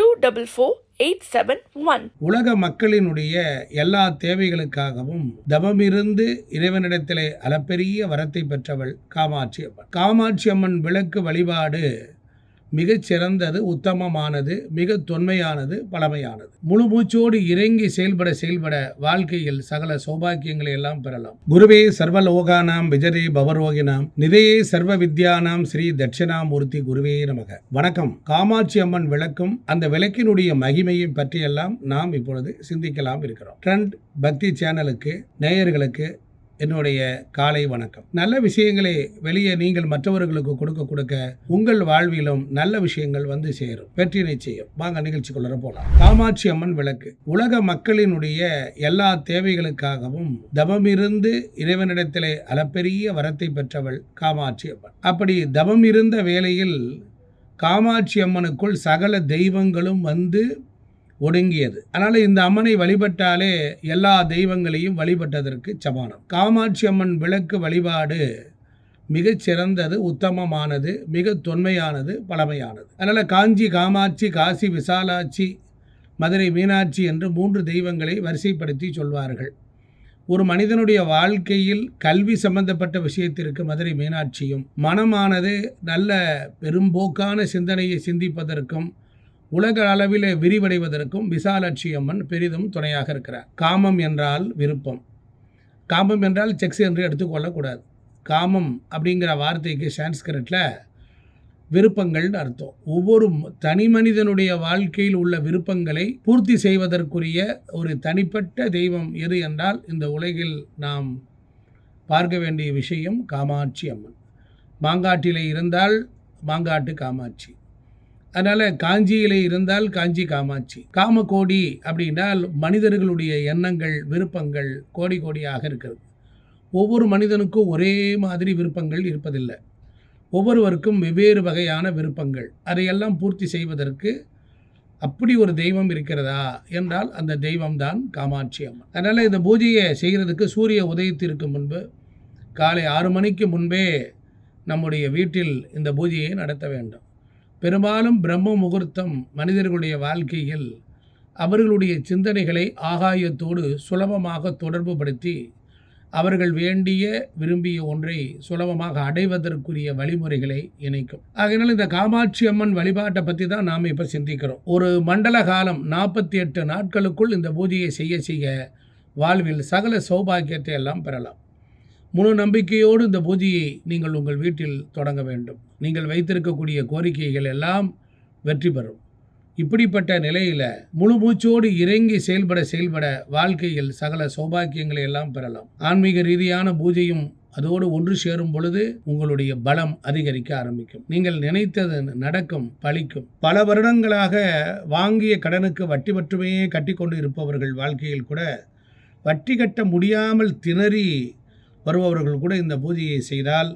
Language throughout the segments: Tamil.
two double four eight seven one உலக மக்களினுடைய எல்லா தேவைகளுக்காகவும் தவமிருந்து இறைவனிடத்திலே அளப்பெரிய வரத்தை பெற்றவள் காமாட்சி அம்மன் காமாட்சி அம்மன் விளக்கு வழிபாடு மிகச் சிறந்தது உத்தமமானது மிக தொன்மையானது பழமையானது. முழு மூச்சோடு இறங்கி செயல்பட செயல்பட வாழ்க்கையில் சகல சௌபாக்கியங்களை எல்லாம் பெறலாம். குருவே சர்வலோகானாம் விஜரே பவரோகினாம். நிதையே சர்வ வித்யானாம் ஸ்ரீ தட்சிணாமூர்த்தி குருவே நமக. வணக்கம். காமாட்சி அம்மன் விளக்கும் அந்த விளக்கினுடைய மகிமையை பற்றியெல்லாம் நாம் இப்பொழுது சிந்திக்கலாம் இருக்கிறோம். ட்ரெண்ட் பக்தி சேனலுக்கு நேயர்களுக்கு என்னுடைய காலை வணக்கம். நல்ல விஷயங்களை வெளியே நீங்கள் மற்றவர்களுக்கு கொடுக்க கொடுக்க உங்கள் வாழ்விலும் நல்ல விஷயங்கள் வந்து சேரும். வெற்றி நிச்சயம். வாங்க நிகழ்ச்சிக்குள்ள போலாம். காமாட்சி அம்மன் விளக்கு. உலக மக்களினுடைய எல்லா தேவைகளுக்காகவும் தவமிருந்து இறைவனிடத்திலே அளப்பெரிய வரத்தை பெற்றவள் காமாட்சி அம்மன். அப்படி தவம் இருந்த வேளையில் காமாட்சி அம்மனுக்குள் சகல தெய்வங்களும் வந்து ஒடுங்கியது. அதனால் இந்த அம்மனை வழிபட்டாலே எல்லா தெய்வங்களையும் வழிபட்டதற்கு சமானம். காமாட்சி அம்மன் விளக்கு வழிபாடு மிகச் சிறந்தது உத்தமமானது மிக தொன்மையானது பழமையானது. அதனால் காஞ்சி காமாட்சி காசி விசாலாட்சி மதுரை மீனாட்சி என்று மூன்று தெய்வங்களை வரிசைப்படுத்தி சொல்வார்கள். ஒரு மனிதனுடைய வாழ்க்கையில் கல்வி சம்பந்தப்பட்ட விஷயத்திற்கு மதுரை மீனாட்சியும் மனமானது நல்ல பெரும்போக்கான சிந்தனையை சிந்திப்பதற்கும் உலக அளவில் விரிவடைவதற்கும் விசாலாட்சி அம்மன் பெரிதும் துணையாக இருக்கிறார். காமம் என்றால் விருப்பம். காமம் என்றால் செக்ஸ் என்று எடுத்துக்கொள்ளக்கூடாது. காமம் அப்படிங்கிற வார்த்தைக்கு சான்ஸ்கிரிட்டில் விருப்பங்கள்னு அர்த்தம். ஒவ்வொரு தனி மனிதனுடைய வாழ்க்கையில் உள்ள விருப்பங்களை பூர்த்தி செய்வதற்குரிய ஒரு தனிப்பட்ட தெய்வம் எது என்றால் இந்த உலகில் நாம் பார்க்க வேண்டிய விஷயம் காமாட்சி அம்மன். மாங்காட்டிலே இருந்தால் மாங்காட்டு காமாட்சி. அதனால் காஞ்சியில் இருந்தால் காஞ்சி காமாட்சி. காமகோடி அப்படின்னால் மனிதர்களுடைய எண்ணங்கள் விருப்பங்கள் கோடி கோடியாக இருக்கிறது. ஒவ்வொரு மனிதனுக்கும் ஒரே மாதிரி விருப்பங்கள் இருப்பதில்லை. ஒவ்வொருவருக்கும் வெவ்வேறு வகையான விருப்பங்கள். அதையெல்லாம் பூர்த்தி செய்வதற்கு அப்படி ஒரு தெய்வம் இருக்கிறதா என்றால் அந்த தெய்வம்தான் காமாட்சி அம்மன். அதனால் இந்த பூஜையை செய்கிறதுக்கு சூரிய உதயத்திற்கு முன்பு காலை ஆறு மணிக்கு முன்பே நம்முடைய வீட்டில் இந்த பூஜையை நடத்த வேண்டும். பெரும்பாலும் பிரம்ம முகூர்த்தம் மனிதர்களுடைய வாழ்க்கையில் அவர்களுடைய சிந்தனைகளை ஆகாயத்தோடு சுலபமாக தொடர்பு படுத்தி அவர்கள் வேண்டிய விரும்பிய ஒன்றை சுலபமாக அடைவதற்குரிய வழிமுறைகளை இணைக்கும். ஆகையினால் இந்த காமாட்சி அம்மன் வழிபாட்டை பற்றி தான் நாம் இப்போ சிந்திக்கிறோம். ஒரு மண்டல காலம் நாற்பத்தி எட்டு நாட்களுக்குள் இந்த பூஜையை செய்ய செய்ய வாழ்வில் சகல சௌபாக்கியத்தை எல்லாம் பெறலாம். முழு நம்பிக்கையோடு இந்த பூஜையை நீங்கள் உங்கள் வீட்டில் தொடங்க வேண்டும். நீங்கள் வைத்திருக்கக்கூடிய கோரிக்கைகள் எல்லாம் வெற்றி பெறும். இப்படிப்பட்ட நிலையில் முழு மூச்சோடு இறங்கி செயல்பட செயல்பட வாழ்க்கையில் சகல சௌபாக்கியங்களை எல்லாம் பெறலாம். ஆன்மீக ரீதியான பூஜையும் அதோடு ஒன்று சேரும் பொழுது உங்களுடைய பலம் அதிகரிக்க ஆரம்பிக்கும். நீங்கள் நினைத்தது நடக்கும் பழிக்கும். பல வருடங்களாக வாங்கிய கடனுக்கு வட்டி மட்டுமே கட்டி கொண்டு இருப்பவர்கள் வாழ்க்கையில் கூட வட்டி கட்ட முடியாமல் திணறி வருபவர்கள் கூட இந்த பூஜையை செய்தால்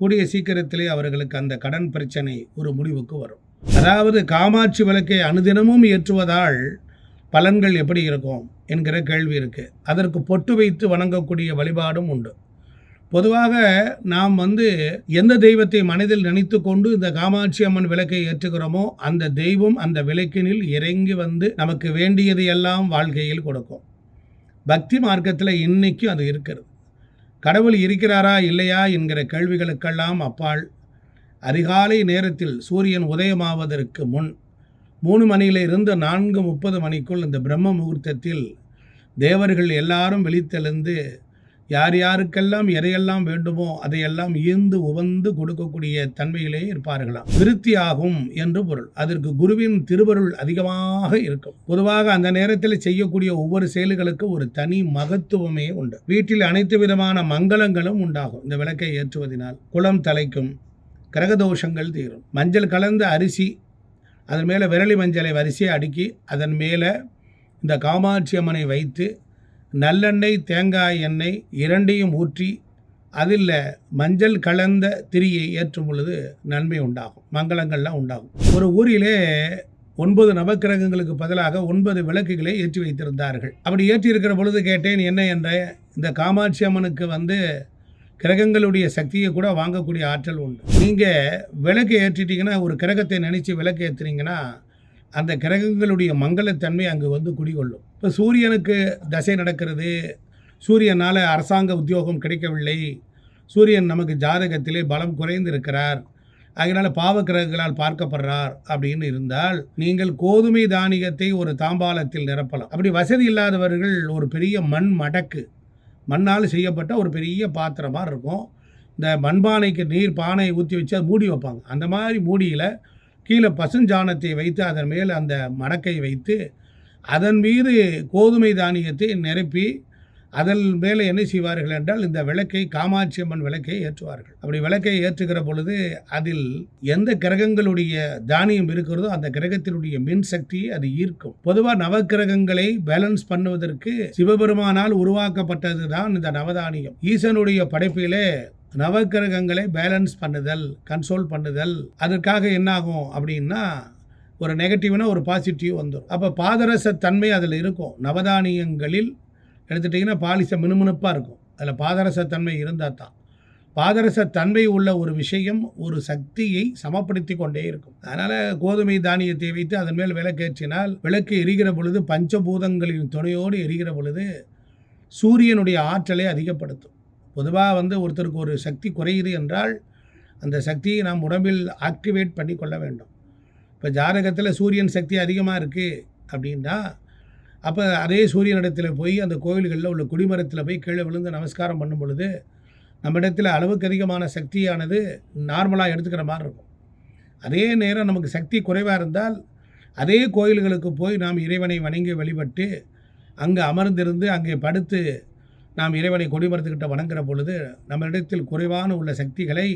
கூடிய சீக்கிரத்திலே அவர்களுக்கு அந்த கடன் பிரச்சனை ஒரு முடிவுக்கு வரும். அதாவது காமாட்சி விளக்கை அனுதினமும் ஏற்றுவதால் பலன்கள் எப்படி இருக்கும் என்கிற கேள்வி இருக்குது அதற்கு பொட்டு வைத்து வணங்கக்கூடிய வழிபாடும் உண்டு. பொதுவாக நாம் வந்து எந்த தெய்வத்தை மனதில் நினைத்து கொண்டு இந்த காமாட்சி அம்மன் விளக்கை ஏற்றுகிறோமோ அந்த தெய்வம் அந்த விளக்கினில் இறங்கி வந்து நமக்கு வேண்டியது எல்லாம் வாழ்க்கையில் கொடுக்கும். பக்தி மார்க்கத்தில் இன்னைக்கும் அது இருக்கிறது. கடவுள் இருக்கிறாரா இல்லையா என்கிற கேள்விகளுக்கெல்லாம் அப்பால். அதிகாலை நேரத்தில் சூரியன் உதயமாவதற்கு முன் மூணு மணியிலிருந்து நான்கு முப்பது மணிக்குள் இந்த பிரம்ம முகூர்த்தத்தில் தேவர்கள் எல்லாரும் விழித்தெழுந்து யார் யாருக்கெல்லாம் எதையெல்லாம் வேண்டுமோ அதையெல்லாம் ஈந்து உவந்து கொடுக்கக்கூடிய தன்மையிலே இருப்பார்களாம். விருத்தியாகும் என்று பொருள். அதற்கு குருவின் திருவருள் அதிகமாக இருக்கும். பொதுவாக அந்த நேரத்தில் செய்யக்கூடிய ஒவ்வொரு செயல்களுக்கு ஒரு தனி மகத்துவமே உண்டு. வீட்டில் அனைத்து விதமான மங்களங்களும் உண்டாகும். இந்த விளக்கை ஏற்றுவதனால் குளம் தலைக்கும் கிரகதோஷங்கள் தீரும். மஞ்சள் கலந்த அரிசி அதன் மேலே விரலி மஞ்சளை வரிசையை அடுக்கி அதன் மேலே இந்த காமாட்சி அம்மனை வைத்து நல்லெண்ணெய் தேங்காய் எண்ணெய் இரண்டையும் ஊற்றி அதில் மஞ்சள் கலந்த திரியை ஏற்றும் பொழுது நன்மை உண்டாகும் மங்களங்கள்லாம் உண்டாகும். ஒரு ஊரிலே ஒன்பது நவக்கிரகங்களுக்கு பதிலாக ஒன்பது விளக்குகளை ஏற்றி வைத்திருந்தார்கள். அப்படி ஏற்றி இருக்கிற பொழுது கேட்டேன் என்ன என்ற இந்த காமாட்சி அம்மனுக்கு வந்து கிரகங்களுடைய சக்தியை கூட வாங்கக்கூடிய ஆற்றல் உண்டு. நீங்கள் விளக்கு ஏற்றிட்டீங்கன்னா ஒரு கிரகத்தை நினச்சி விளக்கு ஏற்றுனீங்கன்னா அந்த கிரகங்களுடைய மங்களத்தன்மை அங்கு வந்து குடிகொள்ளும். இப்போ சூரியனுக்கு தசை நடக்கிறது சூரியனால் அரசாங்க உத்தியோகம் கிடைக்கவில்லை சூரியன் நமக்கு ஜாதகத்திலே பலம் குறைந்து இருக்கிறார் அதனால் பாவக்கிரகங்களால் பார்க்கப்படுறார் அப்படின்னு இருந்தால் நீங்கள் கோதுமை தானியத்தை ஒரு தாம்பாலத்தில் நிரப்பலாம். அப்படி வசதி இல்லாதவர்கள் ஒரு பெரிய மண் மடக்கு மண்ணால் செய்யப்பட்ட ஒரு பெரிய பாத்திரமாக இருக்கும். இந்த மண்பானைக்கு நீர் பானை ஊற்றி வச்சு அதை மூடி வைப்பாங்க. அந்த மாதிரி மூடியில் கீழே பசுஞ்சாணத்தை வைத்து அதன் மேல் அந்த மடக்கை வைத்து அதன் மீது கோதுமை தானியத்தை நிரப்பி அதன் மேலே என்ன செய்வார்கள் என்றால் இந்த விளக்கை காமாட்சி அம்மன் விளக்கை ஏற்றுவார்கள். அப்படி விளக்கை ஏற்றுகிற பொழுது அதில் எந்த கிரகங்களுடைய தானியம் இருக்கிறதோ அந்த கிரகத்தினுடைய மின் சக்தியை அது ஈர்க்கும். பொதுவாக நவக்கிரகங்களை பேலன்ஸ் பண்ணுவதற்கு சிவபெருமானால் உருவாக்கப்பட்டது தான் இந்த நவதானியம். ஈசனுடைய படைப்பிலே நவக்கிரகங்களை பேலன்ஸ் பண்ணுதல் கன்சோல் பண்ணுதல் அதற்காக என்னாகும் அப்படின்னா ஒரு நெகட்டிவ்னா ஒரு பாசிட்டிவ் வந்துடும் அப்போ பாதரச தன்மை அதில் இருக்கும். நவதானியங்களில் எடுத்துட்டிங்கன்னா பாலிச மினுமினுப்பாக இருக்கும். அதில் பாதரச தன்மை இருந்தால் தான். பாதரச தன்மை உள்ள ஒரு விஷயம் ஒரு சக்தியை சமப்படுத்தி கொண்டே இருக்கும். அதனால் கோதுமை தானியத்தை வைத்து அதன் மேல் விளக்கேற்றினால் விளக்கு எரிகிற பொழுது பஞ்சபூதங்களின் துணையோடு எரிகிற பொழுது சூரியனுடைய ஆற்றலை அதிகப்படுத்தும். பொதுவாக வந்து ஒருத்தருக்கு ஒரு சக்தி குறையுது என்றால் அந்த சக்தியை நாம் உடம்பில் ஆக்டிவேட் பண்ணி கொள்ள வேண்டும். இப்போ ஜாதகத்தில் சூரியன் சக்தி அதிகமாக இருக்குது அப்படின்னா அப்போ அதே சூரியனிடத்தில் போய் அந்த கோவில்களில் உள்ள குடிமரத்தில் போய் கீழே விழுந்து நமஸ்காரம் பண்ணும் பொழுது நம்ம இடத்துல அளவுக்கு அதிகமான சக்தியானது நார்மலாக எடுத்துக்கிற மாதிரி இருக்கும். அதே நேரம் நமக்கு சக்தி குறைவாக இருந்தால் அதே கோயில்களுக்கு போய் நாம் இறைவனை வணங்கி வழிபட்டு அங்கே அமர்ந்திருந்து அங்கே படுத்து நாம் இறைவனை கொடிமரத்துக்கிட்ட வணங்குற பொழுது நம்ம இடத்தில் குறைவான உள்ள சக்திகளை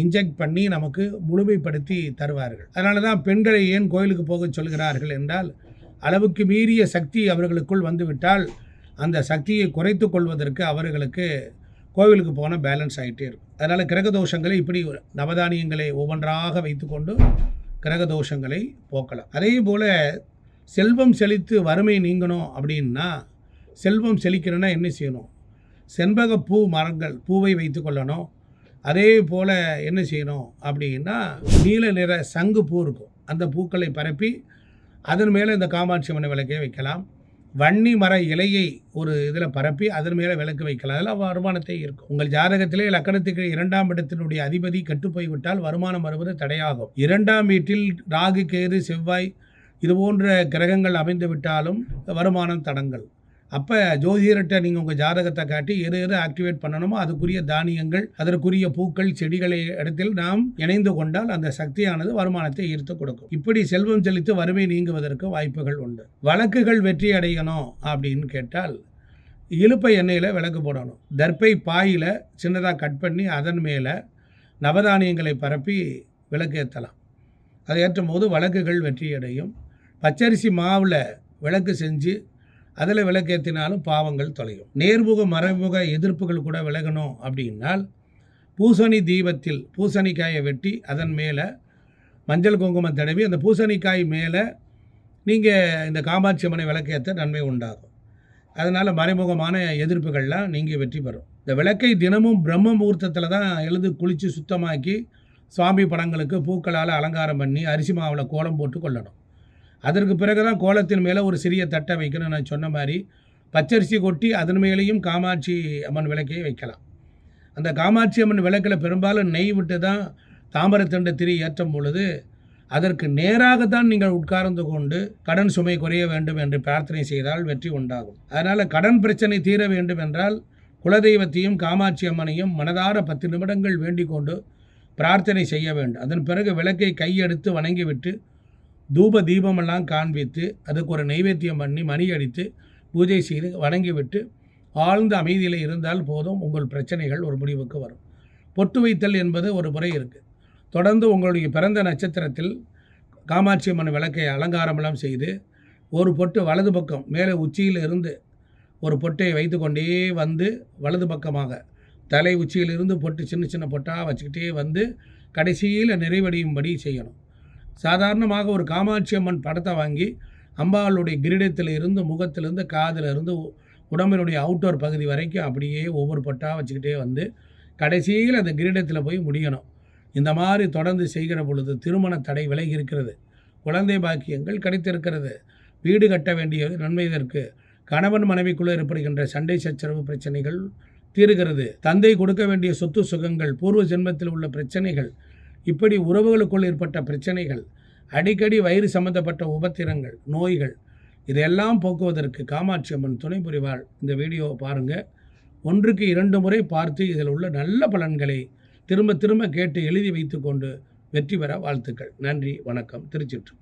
இன்ஜெக்ட் பண்ணி நமக்கு முழுமைப்படுத்தி தருவார்கள். அதனால தான் பெண்களை ஏன் கோயிலுக்கு போக சொல்கிறார்கள் என்றால் அளவுக்கு மீறிய சக்தி அவர்களுக்குள் வந்துவிட்டால் அந்த சக்தியை குறைத்து கொள்வதற்கு அவர்களுக்கு கோவிலுக்கு போனால் பேலன்ஸ் ஆகிட்டே இருக்கும். அதனால் கிரகதோஷங்களை இப்படி நவதானியங்களை ஒவ்வொன்றாக வைத்துக்கொண்டு கிரகதோஷங்களை போக்கலாம். அதே போல் செல்வம் செழித்து வறுமை நீங்கணும் அப்படின்னா செல்வம் செழிக்கணும்னா என்ன செய்யணும்? செண்பக பூ மரங்கள் பூவை வைத்து கொள்ளணும். அதே போல் என்ன செய்யணும் அப்படின்னா நீல நிற சங்கு பூ இருக்கும். அந்த பூக்களை பரப்பி அதன் மேலே இந்த காமாட்சி அம்மனை விளக்கே வைக்கலாம். வன்னி மர இலையை ஒரு இதில் பரப்பி அதன் மேலே விளக்கு வைக்கலாம். அதில் வருமானத்தை இருக்கும் உங்கள் ஜாதகத்திலே லக்கணத்துக்கு இரண்டாம் இடத்தினுடைய அதிபதி கட்டுப்போய்விட்டால் வருமானம் வருவது தடையாகும். இரண்டாம் வீட்டில் ராகு கேது செவ்வாய் இது போன்ற கிரகங்கள் அமைந்து விட்டாலும் வருமானம் தடங்கள் அப்போ ஜோதிடர்கிட்ட நீங்கள் உங்கள் ஜாதகத்தை காட்டி எது எது ஆக்டிவேட் பண்ணணுமோ அதுக்குரிய தானியங்கள் அதற்குரிய பூக்கள் செடிகளை இடத்தில் நாம் இணைந்து கொண்டால் அந்த சக்தியானது வருமானத்தை ஈர்த்து கொடுக்கும். இப்படி செல்வம் செலுத்தி வறுமை நீங்குவதற்கு வாய்ப்புகள் உண்டு. வழக்குகள் வெற்றி அடையணும் அப்படின்னு கேட்டால் இழுப்பை எண்ணெயில் விளக்கு போடணும். தர்ப்பை பாயில் சின்னதாக கட் பண்ணி அதன் மேலே நவதானியங்களை பரப்பி விளக்கு ஏற்றலாம் அதை ஏற்றும் போது வழக்குகள் வெற்றி அடையும் பச்சரிசி மாவில் விளக்கு செஞ்சு அதில் விளக்கேற்றினாலும் பாவங்கள் தொலையும். நேர்முக மறைமுக எதிர்ப்புகள் கூட விலகணும் அப்படின்னால் பூசணி தீபத்தில் பூசணிக்காயை வெட்டி அதன் மேலே மஞ்சள் குங்குமம் தடவி அந்த பூசணிக்காய் மேலே நீங்கள் இந்த காமாட்சி அம்மனை விளக்கேற்ற நன்மை உண்டாகும். அதனால் மறைமுகமான எதிர்ப்புகள்லாம் நீங்கள் வெற்றி பெறும். இந்த விளக்கை தினமும் பிரம்ம முகூர்த்தத்தில் தான் எழுந்து குளித்து சுத்தமாக்கி சுவாமி படங்களுக்கு பூக்களால் அலங்காரம் பண்ணி அரிசி மாவில் கோலம் போட்டு கொள்ளணும். அதற்கு பிறகு தான் கோலத்தின் மேலே ஒரு சிறிய தட்டை வைக்கணும். நான் சொன்ன மாதிரி பச்சரிசி கொட்டி அதன் மேலேயும் காமாட்சி அம்மன் விளக்கையும் வைக்கலாம். அந்த காமாட்சி அம்மன் விளக்கில் பெரும்பாலும் நெய் விட்டு தான் தாமரத்தண்டை திரி ஏற்றும் பொழுது அதற்கு நேராகத்தான் நீங்கள் உட்கார்ந்து கொண்டு கடன் சுமை குறைய வேண்டும் என்று பிரார்த்தனை செய்தால் வெற்றி உண்டாகும். அதனால் கடன் பிரச்சனை தீர வேண்டும் என்றால் குலதெய்வத்தையும் காமாட்சி அம்மனையும் மனதார பத்து நிமிடங்கள் வேண்டிக் கொண்டு பிரார்த்தனை செய்ய வேண்டும். அதன் பிறகு விளக்கை கையெடுத்து வணங்கிவிட்டு தூப தீபமெல்லாம் காண்பித்து அதுக்கு ஒரு நைவேத்தியம் பண்ணி மணி அடித்து பூஜை செய்து வணங்கிவிட்டு ஆழ்ந்த அமைதியில் இருந்தால் போதும் உங்கள் பிரச்சனைகள் ஒரு முடிவுக்கு வரும். பொட்டு வைத்தல் என்பது ஒரு முறை இருக்குது தொடர்ந்து உங்களுடைய பிறந்த நட்சத்திரத்தில் காமாட்சி அம்மன் விளக்கை அலங்காரமெல்லாம் செய்து ஒரு பொட்டு வலது பக்கம் மேலே உச்சியில் இருந்து ஒரு பொட்டை வைத்துக்கொண்டே வந்து வலது பக்கமாக தலை உச்சியிலிருந்து பொட்டு சின்ன சின்ன பொட்டாக வச்சுக்கிட்டே வந்து கடைசியில் நிறைவடையும்படி செய்யணும். சாதாரணமாக ஒரு காமாட்சி அம்மன் படத்தை வாங்கி அம்பாளுடைய கிரீடத்தில் இருந்து முகத்திலிருந்து காதில் இருந்து உ- உடம்பினுடைய அவுட்டோர் பகுதி வரைக்கும் அப்படியே ஒவ்வொரு பொட்டாக வச்சுக்கிட்டே வந்து கடைசியில் அந்த கிரீடத்தில் போய் முடியணும். இந்த மாதிரி தொடர்ந்து செய்கிற பொழுது திருமண தடை விலகி இருக்கிறது. குழந்தை பாக்கியங்கள் கிடைத்திருக்கிறது. வீடு கட்ட வேண்டிய நன்மை இதற்கு. கணவன் மனைவிக்குள்ளே ஏற்படுகின்ற சண்டை சச்சரவு பிரச்சனைகள் தீருகிறது. தந்தை கொடுக்க வேண்டிய சொத்து சுகங்கள் பூர்வ ஜென்மத்தில் உள்ள பிரச்சனைகள் இப்படி உறவுகளுக்குள் ஏற்பட்ட பிரச்சனைகள் அடிக்கடி வயிறு சம்பந்தப்பட்ட உபத்திரங்கள் நோய்கள் இதையெல்லாம் போக்குவதற்கு காமாட்சி அம்மன் துணை புரிவாள் இந்த வீடியோவை பாருங்கள் ஒன்றுக்கு இரண்டு முறை பார்த்து இதில் உள்ள நல்ல பலன்களை திரும்ப திரும்ப கேட்டு எழுதி வைத்துக்கொண்டு வெற்றி பெற வாழ்த்துக்கள். நன்றி வணக்கம். திருச்சிற்று